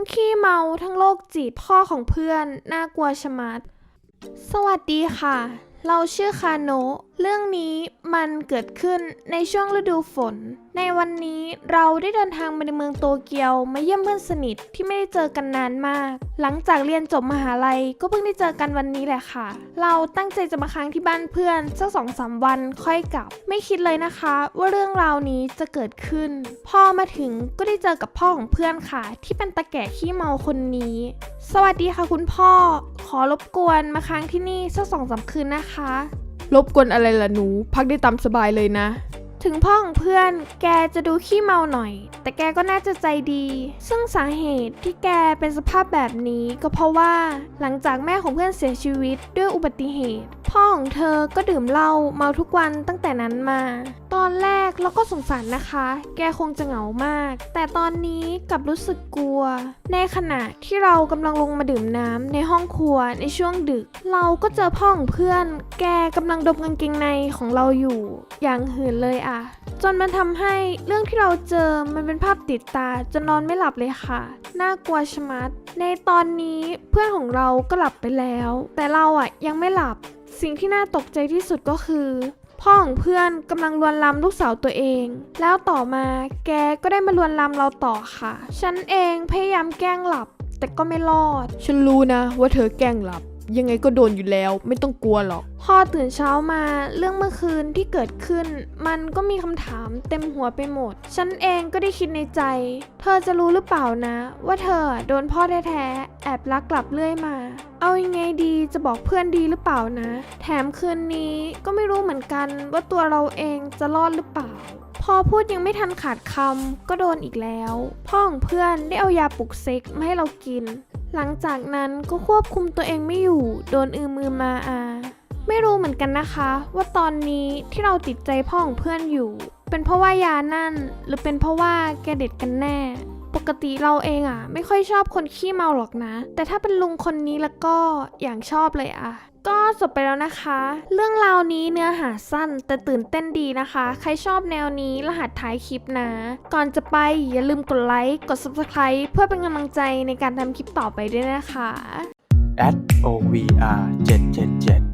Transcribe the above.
งขี้เมาทั้งโรคจีบพ่อของเพื่อน น่ากลัวชะมัด สวัสดีค่ะ เราชื่อคาโนะเรื่องนี้ มันเกิดขึ้นในช่วงฤดูฝน ในวันนี้เราได้เดินทางมาในเมืองโตเกียวมาเยี่ยมเพื่อนสนิทที่ไม่ได้เจอกันนานมาก หลังจากเรียนจบมหาลัยก็เพิ่งได้เจอกันวันนี้แหละค่ะ เราตั้งใจจะมาค้างที่บ้านเพื่อนสักสองสามวันค่อยกลับ ไม่คิดเลยนะคะ ว่าเรื่องราวนี้จะเกิดขึ้น พอมาถึงก็ได้เจอกับพ่อของเพื่อนค่ะ ที่เป็นตาแก่ขี้เมาคนนี้ สวัสดีค่ะคุณพ่อ ขอรบกวนมาค้างที่นี่สักสองสามคืนนะคะ รบกวนอะไรล่ะหนู พักได้ตามสบายเลยนะ ถึงพ่อของเพื่อนแกจะดูขี้เมาหน่อย แต่แกก็น่าจะใจดี ซึ่งสาเหตุที่แกเป็นสภาพแบบนี้ก็เพราะว่าหลังจากแม่ของเพื่อนเสียชีวิตด้วยอุบัติเหตุ พ่อของเธอก็ดื่มเหล้าเมาทุกวันตั้งแต่นั้นมา ตอนแรกเราก็สงสารนะคะ แกคงจะเหงามาก แต่ตอนนี้กลับรู้สึกกลัว ในขณะที่เรากำลังลงมาดื่มน้ำในห้องครัวในช่วงดึก เราก็เจอพ่อของเพื่อน แกกำลังดมกางเกงในของเราอยู่ อย่างหืนเลยอะจนมันทำให้เรื่องที่เราเจอมันเป็นภาพติดตาจนนอนไม่หลับเลยค่ะ น่ากลัวชะมัด ในตอนนี้เพื่อนของเราก็หลับไปแล้ว แต่เราอะยังไม่หลับ สิ่งที่น่าตกใจที่สุดก็คือพ่อของเพื่อนกำลังลวนลามลูกสาวตัวเอง แล้วต่อมาแกก็ได้มาลวนลามเราต่อค่ะ ฉันเองพยายามแกล้งหลับ แต่ก็ไม่รอด ฉันรู้นะว่าเธอแกล้งหลับ ยังไงก็โดนอยู่แล้ว ไม่ต้องกลัวหรอก พอตื่นเช้ามาเรื่องเมื่อคืนที่เกิดขึ้น มันก็มีคำถามเต็มหัวไปหมด ฉันเองก็ได้คิดในใจ เธอจะรู้หรือเปล่านะ ว่าเธอโดนพ่อแท้ๆแอบลักกลับเรื่อยมา เอายังไงดีจะบอกเพื่อนดีหรือเปล่านะ แถมคืนนี้ก็ไม่รู้เหมือนกันว่าตัวเราเองจะรอดหรือเปล่าพอพูดยังไม่ทันขาดคำก็โดนอีกแล้ว พ่อของเพื่อนได้เอายาปลุกเซ็กมาให้เรากิน หลังจากนั้นก็ควบคุมตัวเองไม่อยู่ โดนอือมือมาอา ไม่รู้เหมือนกันนะคะ ว่าตอนนี้ที่เราติดใจพ่อของเพื่อนอยู่ เป็นเพราะว่ายานั่น หรือเป็นเพราะว่าแกเด็ดกันแน่ ปกติเราเองอะ่ะ ไม่ค่อยชอบคนขี้เมาหรอกนะ แต่ถ้าเป็นลุงคนนี้แล้วก็อย่างชอบเลยอะก็จบไปแล้วนะคะ เรื่องราวนี้เนื้อหาสั้นแต่ตื่นเต้นดีนะคะ ใครชอบแนวนี้รหัสท้ายคลิปนะ ก่อนจะไปอย่าลืมกดไลค์ กด subscribe เพื่อเป็นกำลังใจในการทำคลิปต่อไปด้วยนะคะ at ovr 777